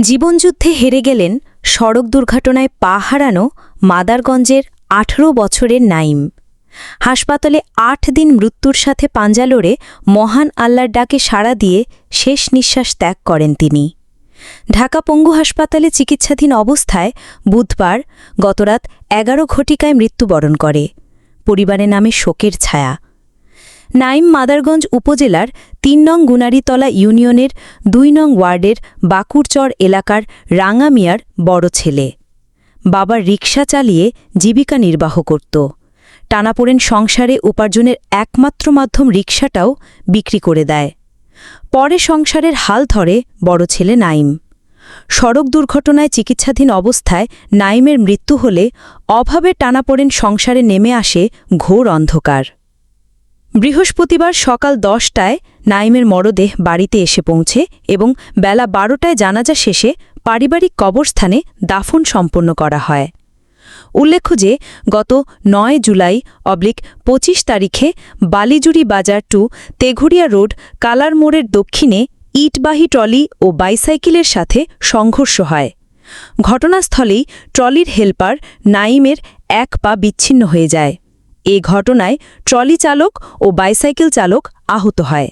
জীবনযুদ্ধে হেরে গেলেন সড়ক দুর্ঘটনায় পা হারানো মাদারগঞ্জের আঠেরো বছরের নাইম। হাসপাতালে আট দিন মৃত্যুর সাথে পাঞ্জা লড়ে মহান আল্লাহর ডাকে সাড়া দিয়ে শেষ নিঃশ্বাস ত্যাগ করেন তিনি। ঢাকা পঙ্গু হাসপাতালে চিকিৎসাধীন অবস্থায় বুধবার গতরাত এগারো ঘটিকায় মৃত্যুবরণ করে। পরিবারের নামে শোকের ছায়া। নাইম মাদারগঞ্জ উপজেলার তিন নং গুনারিতলা ইউনিয়নের দুই নং ওয়ার্ডের বাকুরচর এলাকার রাঙামিয়ার বড় ছেলে। বাবার রিকশা চালিয়ে জীবিকা নির্বাহ করত। টানাপোড়েন সংসারে উপার্জনের একমাত্র মাধ্যম রিকশাটাও বিক্রি করে দেয়। পরে সংসারের হাল ধরে বড় ছেলে নাইম। সড়ক দুর্ঘটনায় চিকিৎসাধীন অবস্থায় নাইমের মৃত্যু হলে অভাবে টানাপোড়েন সংসারে নেমে আসে ঘোর অন্ধকার। বৃহস্পতিবার সকাল দশটায় নাইমের মরদেহ বাড়িতে এসে পৌঁছে এবং বেলা বারোটায় জানাজা শেষে পারিবারিক কবরস্থানে দাফন সম্পন্ন করা হয়। উল্লেখ্য যে, গত নয় জুলাই অবলিক ২৫ তারিখে বালিজুড়ি বাজার টু তেঘুরিয়া রোড, কালার মোড়ের দক্ষিণে ইটবাহী ট্রলি ও বাইসাইকেলের সাথে সংঘর্ষ হয়। ঘটনাস্থলেই ট্রলির হেলপার নাইমের এক পা বিচ্ছিন্ন হয়ে যায়। এ ঘটনায় ট্রলি চালক ও বাইসাইকেল চালক আহত হয়।